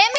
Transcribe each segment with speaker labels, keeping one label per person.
Speaker 1: প্রেম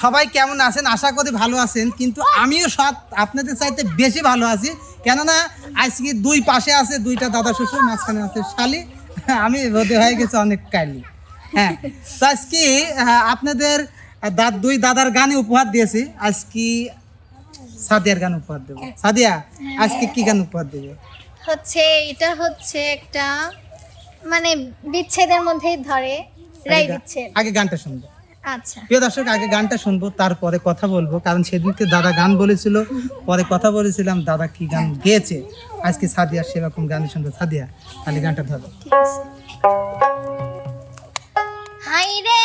Speaker 2: সবাই কেমন আছেন? আশা করি ভালো আছেন কিন্তু আমিও সব আপনাদের চাইতে বেশি ভালো আছি। কেননা আজকে দুই পাশে আছে দুইটা দাদা শ্বশুর মাঝখানে আছে শালি। আমি রোদে হয়ে গেছে অনেক কালি হ্যাঁ তো আজকে আপনাদের দাদ দুই দাদার গানে উপহার দিয়েছি। আজকে সাদিয়ার গান উপহার দেবো। সাদিয়া আজকে কি গান উপহার দেবে?
Speaker 1: হচ্ছে এটা হচ্ছে একটা মানে বিচ্ছেদের মধ্যেই ধরে রাই বিচ্ছেদ।
Speaker 2: আগে গানটা শুনব। প্রিয় দর্শক আগে গানটা শুনব তারপরে কথা বলব। কারণ সেদিনকে দাদা গান বলেছিল পরে কথা বলেছিলাম দাদা কি গান গেয়েছে? আজকে সাদিয়া সেরকম গান শুনব। সাদিয়া তাহলে গানটা ধরো।
Speaker 1: হাই রে